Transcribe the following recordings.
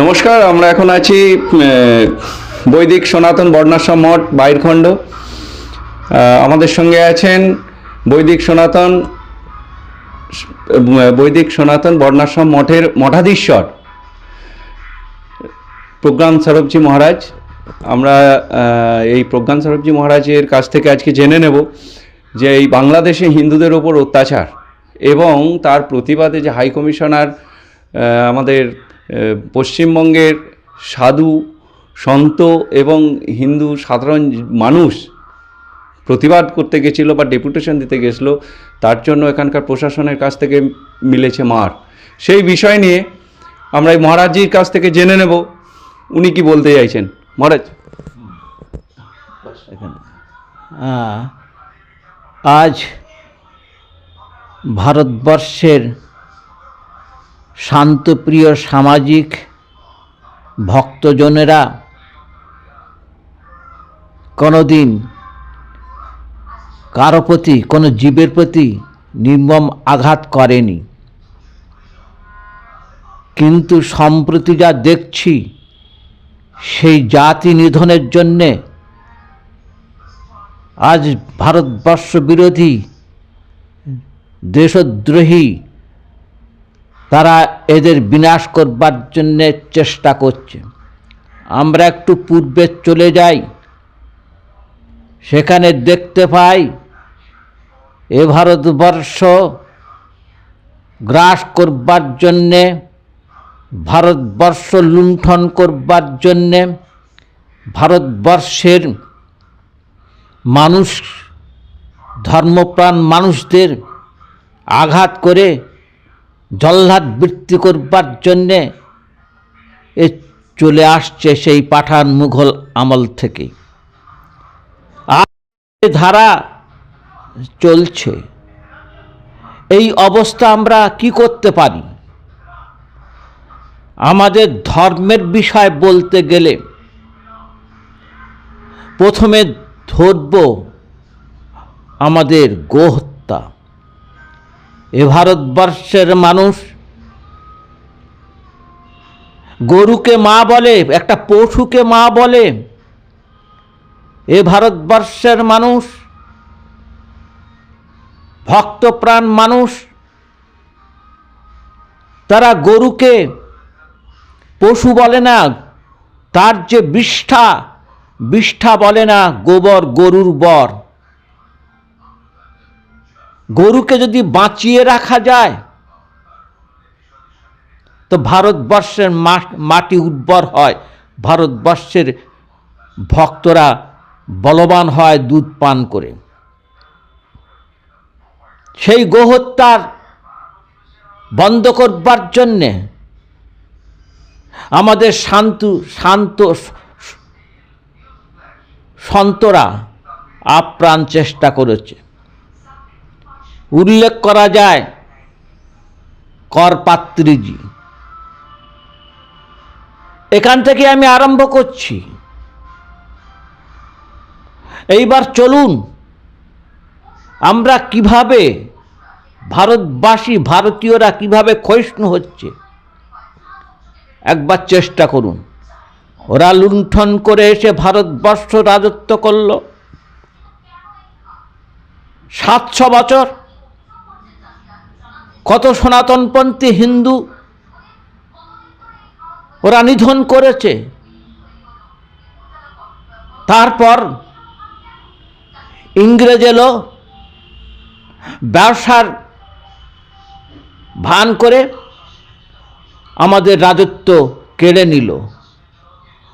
নমস্কার, আমরা এখন আছি বৈদিক সনাতন বর্ণাশ্রম মঠ, বাইরখণ্ড। আমাদের সঙ্গে আছেন বৈদিক সনাতন বৈদিক সনাতন বর্ণাশ্রম মঠের মঠাধীশ্বর, প্রজ্ঞান সরবজি মহারাজ। আমরা এই প্রজ্ঞান সরবজি মহারাজের কাছ থেকে আজকে জেনে নেব যে এই বাংলাদেশে হিন্দুদের ওপর অত্যাচার এবং তার প্রতিবাদে যে হাই কমিশনার আমাদের পশ্চিমবঙ্গের সাধু, সন্ত এবং হিন্দু সাধারণ মানুষ প্রতিবাদ করতে গেছিল বা ডেপুটেশন দিতে গেছিল, তার জন্য এখানকার প্রশাসনের কাছ থেকে মিলেছে মার। সেই বিষয় নিয়ে আমরা এই মহারাজজির কাছ থেকে জেনে নেব, উনি কি বলতে চাইছেন? মহারাজ। আজ ভারতবর্ষের শান্তপ্রিয় সামাজিক ভক্তজনেরা, কোনোদিন কারও প্রতি, কোনো জীবের প্রতি নির্মম আঘাত করেনি। কিন্তু সম্প্রতি যা দেখছি, সেই জাতি নিধনের জন্যে আজ ভারতবর্ষ বিরোধী দেশদ্রোহী তারা এদের বিনাশ করবার জন্যে চেষ্টা করছে। আমরা একটু পূর্বে চলে যাই, সেখানে দেখতে পাই এ ভারতবর্ষ গ্রাস করবার জন্যে, ভারতবর্ষ লুণ্ঠন করবার জন্যে, ভারতবর্ষের মানুষ, ধর্মপ্রাণ মানুষদের আঘাত করে জল্লাদ বৃত্তি করবার জন্যে এ চলে আসছে সেই পাঠান মুঘল আমল থেকে। ধারা চলছে। এই অবস্থা আমরা কি করতে পারি? আমাদের ধর্মের বিষয় বলতে গেলে প্রথমে ধরব আমাদের গোহত্যা। এ ভারতবর্ষের মানুষ গরুকে মা বলে, একটা পশুকে মা বলে। এ ভারতবর্ষের মানুষ ভক্তপ্রাণ মানুষ। তারা গরুকে পশু বলে না, তার যে বিষ্ঠা বিষ্ঠা বলে না, গোবর গরুর বর। গরুকে যদি বাঁচিয়ে রাখা যায়, তো ভারতবর্ষের মাটি উর্বর হয়। ভারতবর্ষের ভক্তরা বলবান হয় দুধ পান করে। সেই গোহত্যার বন্ধ করবার জন্যে আমাদের শান্ত শান্ত সন্তরা আপ্রাণ চেষ্টা করেছে। উল্লেখ করা যায় করপাত্রীজি। এখান থেকে আমি আরম্ভ করছি। এইবার চলুন আমরা কীভাবে ভারতবাসী, ভারতীয়রা কীভাবে ক্ষয়িষ্ণু হচ্ছে, একবার চেষ্টা করুন। ওরা লুণ্ঠন করে এসে ভারতবর্ষ রাজত্ব করল। সাতশো বছর কত সনাতনপন্থী হিন্দু ওরা নিধন করেছে। তারপর ইংরেজ এলো, ব্যবসার ভান করে আমাদের রাজত্ব কেড়ে নিল।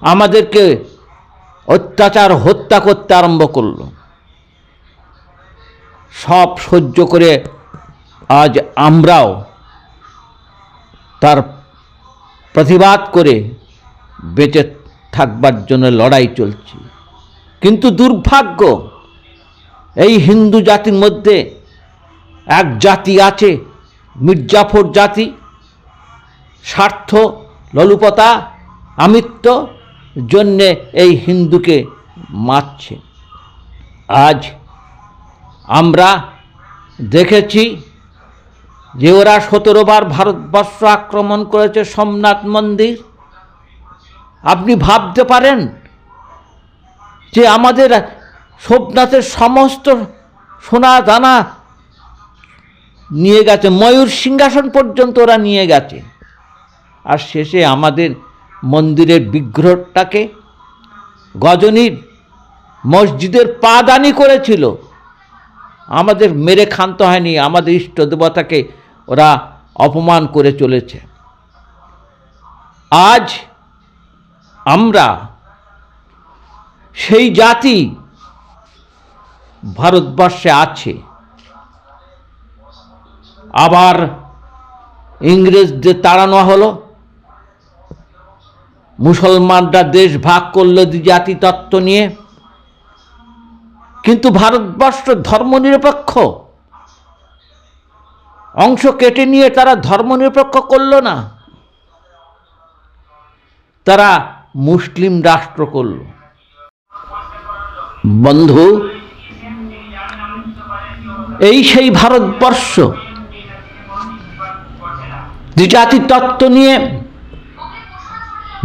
আমাদেরকে অত্যাচার, হত্যা করতে আরম্ভ করল। সব সহ্য করে আজ আমরাও তার প্রতিবাদ করে বেঁচে থাকবার জন্য লড়াই চলছে। কিন্তু দুর্ভাগ্য, এই হিন্দু জাতির মধ্যে এক জাতি আছে, মির্জাফর জাতি, স্বার্থ, ললুপতা, আমিত্ব জন্যে এই হিন্দুকে মারছে। আজ আমরা দেখেছি যে ওরা সতেরো বার ভারতবর্ষ আক্রমণ করেছে সোমনাথ মন্দির। আপনি ভাবতে পারেন যে আমাদের সোমনাথের সমস্ত সোনা দানা নিয়ে গেছে, ময়ূর সিংহাসন পর্যন্ত ওরা নিয়ে গেছে। আর শেষে আমাদের মন্দিরের বিগ্রহটাকে গজনীর মসজিদের পাদানি করেছিল। আমাদের মেরে ক্ষান্ত হয়নি, আমাদের ইষ্ট দেবতাকে ওরা অপমান করে চলেছে। আজ আমরা সেই জাতি ভারতবর্ষে আছে। আবার ইংরেজদের তাড়ানো হলো। মুসলমানরা দেশ ভাগ করল জাতি তত্ত্ব নিয়ে। কিন্তু ভারতবর্ষ ধর্মনিরপেক্ষ। অংশ কেটে নিয়ে তারা ধর্মনিরপেক্ষ করল না। তারা মুসলিম রাষ্ট্র করল। বন্ধু, এই সেই ভারতবর্ষ, দ্বিজাতি তত্ত্ব নিয়ে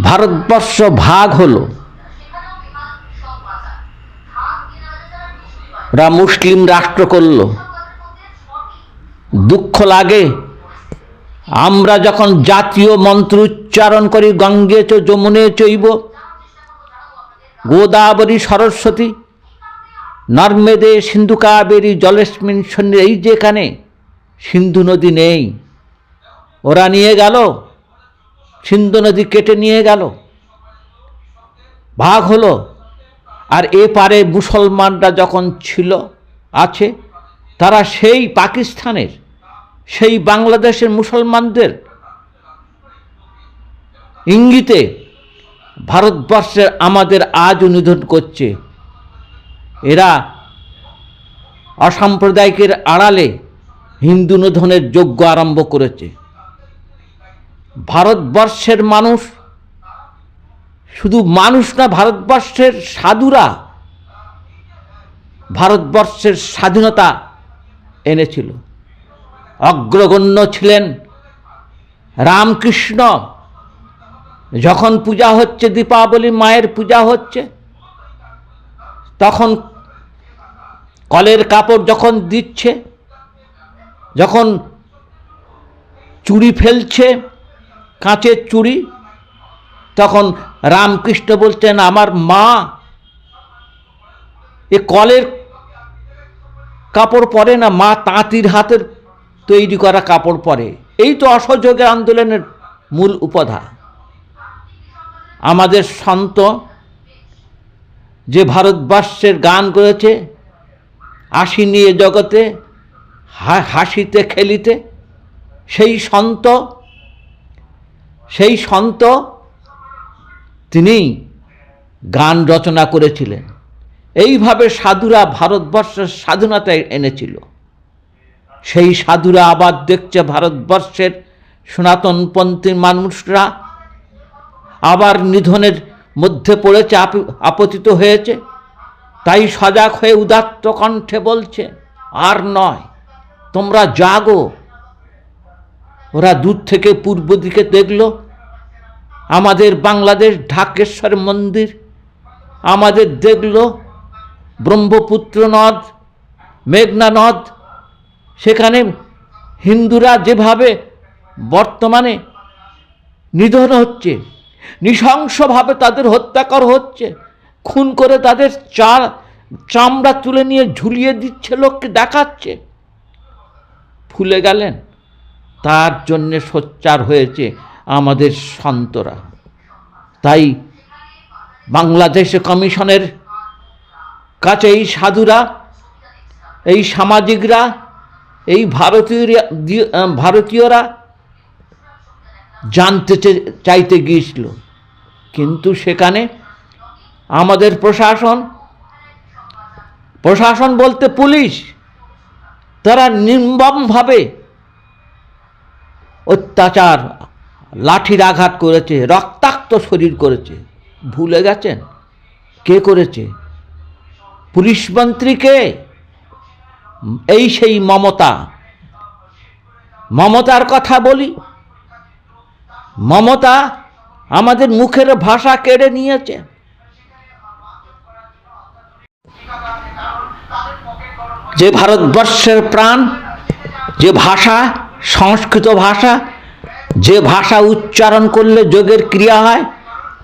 ভারতবর্ষ ভাগ হলো। ওরা মুসলিম রাষ্ট্র করল। দুঃখ লাগে। আমরা যখন জাতীয় মন্ত্র উচ্চারণ করি, গঙ্গে চ যমুনে চৈব, গোদাবরী সরস্বতী, নর্মেদে সিন্ধু কাবেরী জলেস্মিন সন্নি, এই যেখানে সিন্ধু নদী নেই। ওরা নিয়ে গেল, সিন্ধু নদী কেটে নিয়ে গেল। ভাগ হলো। আর এপারে মুসলমানরা যখন ছিল, আছে, তারা সেই পাকিস্তানের সেই বাংলাদেশের মুসলমানদের ইঙ্গিতে ভারতবর্ষের আমাদের আজও নিধন করছে। এরা অসাম্প্রদায়িকের আড়ালে হিন্দু নিধনের যজ্ঞ আরম্ভ করেছে। ভারতবর্ষের মানুষ শুধু মানুষ না, ভারতবর্ষের সাধুরা ভারতবর্ষের স্বাধীনতা এনেছিল। অগ্রগণ্য ছিলেন রামকৃষ্ণ। যখন পূজা হচ্ছে দীপাবলি মায়ের পূজা হচ্ছে, তখন কলের কাপড় যখন দিচ্ছে, যখন চুড়ি ফেলছে, কাঁচের চুড়ি, তখন রামকৃষ্ণ বলছেন আমার মা, এ কলের কাপড় পরে না, মা তাঁতির হাতের তৈরি করা কাপড় পরে। এই তো অসহযোগের আন্দোলনের মূল উপাধা। আমাদের সন্ত যে ভারতবর্ষের গান করেছে আসি নিয়ে জগতে হাসিতে খেলিতে, সেই সন্ত সেই সন্ত তিনি গান রচনা করেছিলেন। এইভাবে সাধুরা ভারতবর্ষের স্বাধীনতায় এনেছিল। সেই সাধুরা আবার দেখছে ভারতবর্ষের সনাতনপন্থী মানুষরা। আবার নিধনের মধ্যে পড়েছে, আপ- আপতিত হয়েছে। তাই সজাগ হয়ে উদাত্ত কণ্ঠে বলছে, আর নয়, তোমরা জাগো। ওরা দূর থেকে পূর্ব দিকে দেখল, আমাদের বাংলাদেশ ঢাকেশ্বর মন্দির। আমাদের দেখল ব্রহ্মপুত্র নদ, মেঘনা নদ সেখানে হিন্দুরা যেভাবে বর্তমানে নিধন হচ্ছে, নৃশংসভাবে তাদের হত্যা করা হচ্ছে, খুন করে তাদের চা চামড়া তুলে নিয়ে ঝুলিয়ে দিচ্ছে, লোককে দেখাচ্ছে ফুলে গেলেন? তার জন্যে সোচ্চার হয়েছে আমাদের সন্তরা তাই বাংলাদেশ কমিশনের কাছে এই সাধুরা, এই সামাজিকরা এই ভারতীয়রা ভারতীয়রা জানতে চাইতে গিয়েছিল। কিন্তু সেখানে আমাদের প্রশাসন প্রশাসন বলতে পুলিশ, তারা নির্মমভাবে অত্যাচার, লাঠির আঘাত করেছে, রক্তাক্ত শরীর করেছে। ভুলে গেছেন? কে করেছে? পুলিশ মন্ত্রীকে এই সেই মমতা। মমতার কথা বলি। মমতা আমাদের মুখের ভাষা কেড়ে নিয়েছে। যে ভারতবর্ষের প্রাণ, যে ভাষা, সংস্কৃত ভাষা, যে ভাষা উচ্চারণ করলে যোগের ক্রিয়া হয়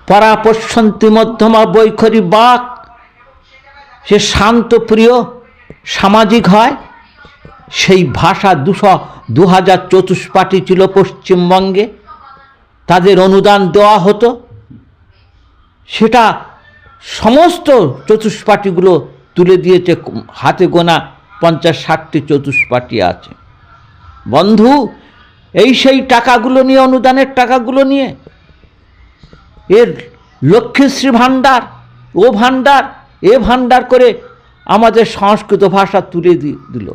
পরাপশ্যন্তি মধ্যমা বৈখরি বাক, সে শান্ত প্রিয়। সামাজিক হয়, সেই ভাষা দুশো দু হাজার চতুষ্পাটি ছিল পশ্চিমবঙ্গে। তাদের অনুদান দেওয়া হতো। সেটা সমস্ত চতুষ্পাটিগুলো তুলে দিয়েছে, হাতে গোনা পঞ্চাশ, ষাটটি চতুষ্পাটি আছে। বন্ধু, এই সেই টাকাগুলো নিয়ে, অনুদানের টাকাগুলো নিয়ে, এর লক্ষ্মীশ্রী ভাণ্ডার, ও ভাণ্ডার, এ ভাণ্ডার করে আমাদের সংস্কৃত ভাষা তুলে দিল।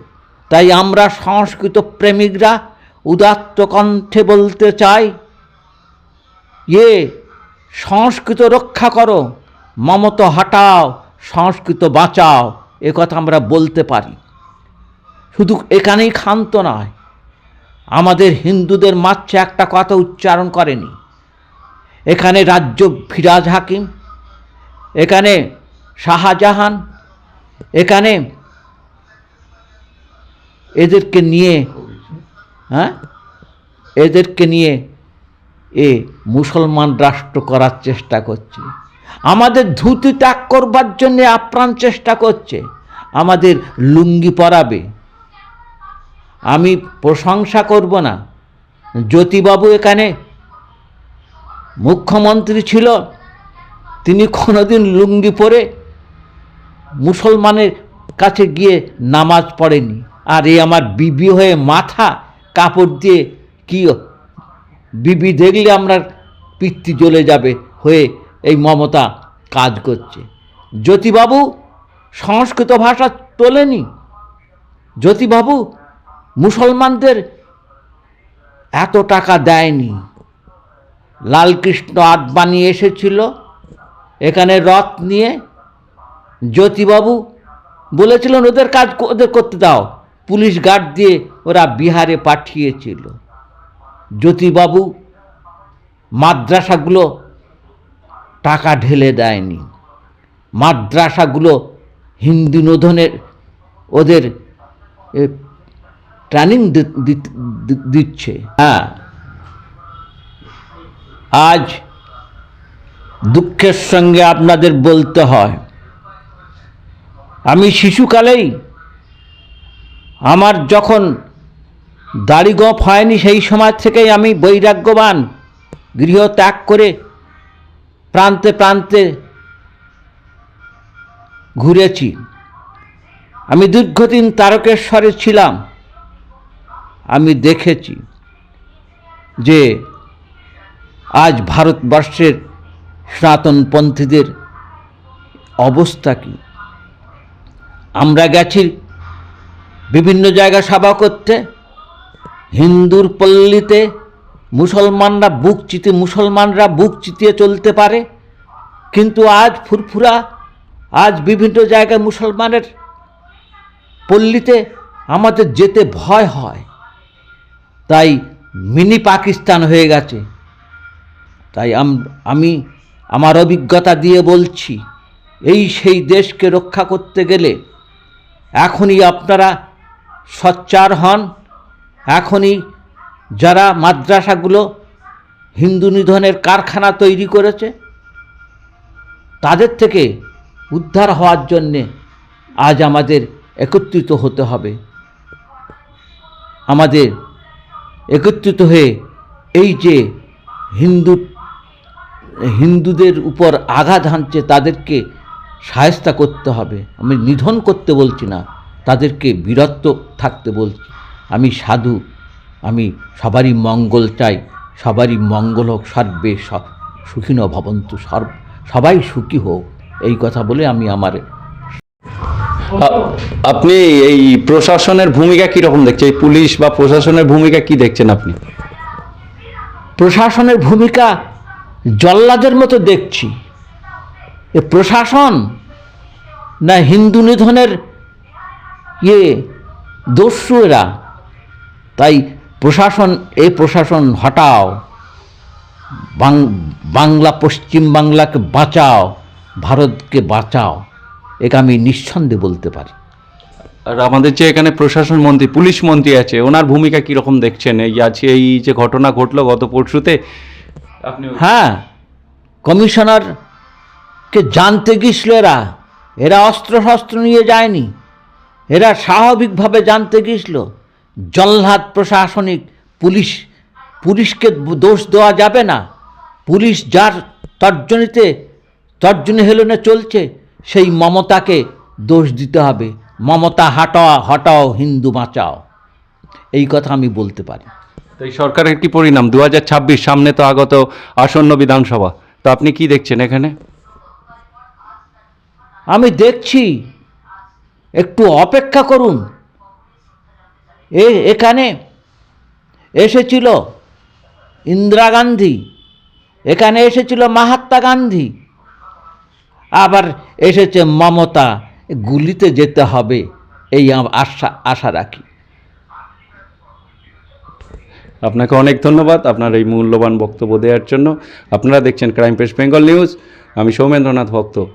তাই আমরা সংস্কৃত প্রেমিকরা উদাত্ত কণ্ঠে বলতে চাই এ সংস্কৃত রক্ষা করো, মমত হাটাও, সংস্কৃত বাঁচাও। এ কথা আমরা বলতে পারি। শুধু এখানেই ক্ষান্ত নয়, আমাদের হিন্দুদের মাচ্ছে একটা কথা উচ্চারণ করেনি। এখানে রাজ্য ফিরাজ হাকিম, এখানে শাহজাহান এখানে এদেরকে নিয়ে হ্যাঁ? এদেরকে নিয়ে এ মুসলমান রাষ্ট্র করার চেষ্টা করছে। আমাদের ধুতি ত্যাগ করবার জন্য আপ্রাণ চেষ্টা করছে। আমাদের লুঙ্গি পরাবে। আমি প্রশংসা করব না। জ্যোতিবাবু এখানে মুখ্যমন্ত্রী ছিল, তিনি কোনোদিন লুঙ্গি পরে মুসলমানের কাছে গিয়ে নামাজ পড়েনি। আর এই আমার বিবি হয়ে মাথা কাপড় দিয়ে কি বিবি দেখলে আমরা পিত্তি জ্বলে যাবে হয়ে এই মমতা কাজ করছে। জ্যোতিবাবু সংস্কৃত ভাষা তোলেনি। জ্যোতিবাবু মুসলমানদের এত টাকা দেয়নি। লালকৃষ্ণ আদবানি এসেছিল। এখানে রথ নিয়ে জ্যোতিবাবু বলেছিলেন, ওদের কাজ ওদের করতে দাও। পুলিশ গার্ড দিয়ে ওরা বিহারে পাঠিয়েছিল। জ্যোতিবাবু মাদ্রাসাগুলো টাকা ঢেলে দেয়নি। মাদ্রাসাগুলো হিন্দু নোধনের ওদের ট্রেনিং দিচ্ছে। হ্যাঁ। আজ দুঃখের সঙ্গে আপনাদের বলতে হয় আমি শিশুকালেই আমার যখন দাড়ি গোপ হয়নি সেই সময় থেকেই আমি বৈরাগ্যবান গৃহ ত্যাগ করে প্রান্তে প্রান্তে ঘুরেছি। আমি দীর্ঘদিন তারকেশ্বরে ছিলাম। আমি দেখেছি যে আজ ভারতবর্ষের সনাতনপন্থীদের অবস্থা কী। আমরা গেছি বিভিন্ন জায়গায় সভা করতে, হিন্দুর পল্লীতে মুসলমানরা বুক চিতে, মুসলমানরা বুক চিতিয়ে চলতে পারে, কিন্তু আজ ফুরফুরা, আজ বিভিন্ন জায়গায় মুসলমানের পল্লীতে আমাদের যেতে ভয় হয়। তাই মিনি পাকিস্তান হয়ে গেছে। তাই আমি আমার অভিজ্ঞতা দিয়ে বলছি, এই সেই দেশকে রক্ষা করতে গেলে এখনই আপনারা সচ্চার হন। এখনই যারা মাদ্রাসাগুলো হিন্দু নিধনের কারখানা তৈরি করেছে, তাদের থেকে উদ্ধার হওয়ার জন্যে আজ আমাদের একত্রিত হতে হবে। আমাদের একত্রিত হয়ে এই যে হিন্দু, হিন্দুদের উপর আঘাত হানছে তাদেরকে সায়স্তা করতে হবে। আমি নিধন করতে বলছি না তাদেরকে বীরত্ব থাকতে বলছি। আমি সাধু আমি সবারই মঙ্গল চাই সবারই মঙ্গল হোক সর্বে সুখী ন ভবন্তু সর্ব সবাই সুখী হোক এই কথা বলে আমি আমার আপনি এই প্রশাসনের ভূমিকা কীরকম দেখছেন? এই পুলিশ বা প্রশাসনের ভূমিকা কি দেখছেন আপনি? প্রশাসনের ভূমিকা জল্লাদের মতো দেখছি। এ প্রশাসন না হিন্দু নিধনের ইয়ে দস্যু এরা? তাই প্রশাসন এই প্রশাসন হটাও। বাংলা পশ্চিম বাংলাকে বাঁচাও ভারতকে বাঁচাও। একে আমি নিঃসন্দেহে বলতে পারি। আর আমাদের যে এখানে প্রশাসন মন্ত্রী পুলিশ মন্ত্রী আছে ওনার ভূমিকা কীরকম দেখছেন? এই আজকে এই যে ঘটনা ঘটলো গত পরশুতে আপনি হ্যাঁ কমিশনারকে জানতে গিয়েছিল এরা? এরা অস্ত্র শস্ত্র নিয়ে যায়নি। এরা স্বাভাবিকভাবে জানতে গিয়েছিল জল্লাদ প্রশাসনিক পুলিশ, পুলিশকে দোষ দেওয়া যাবে না। পুলিশ যার তর্জনীতে, তর্জনী হেলনে চলছে, সেই মমতাকে দোষ দিতে হবে। মমতা হাটাও, হটাও, হিন্দু বাঁচাও। এই কথা আমি বলতে পারি। তো এই সরকারের কি পরিণাম? দু হাজার ছাব্বিশ সামনে তো আগত আসন্ন বিধানসভা। তো আপনি কি দেখছেন এখানে? আমি দেখছি, একটু অপেক্ষা করুন। এ, এখানে এসেছিল ইন্দিরা গান্ধী, এখানে এসেছিল মহাত্মা গান্ধী, আবার এসেছে মমতা, গুলিতে যেতে হবে, এই আশা আশা রাখি। আপনাকে অনেক ধন্যবাদ আপনার এই মূল্যবান বক্তব্য দেওয়ার জন্য। আপনারা দেখছেন ক্রাইম প্রেস বেঙ্গল নিউজ আমি সৌমেন্দ্রনাথ ভক্ত।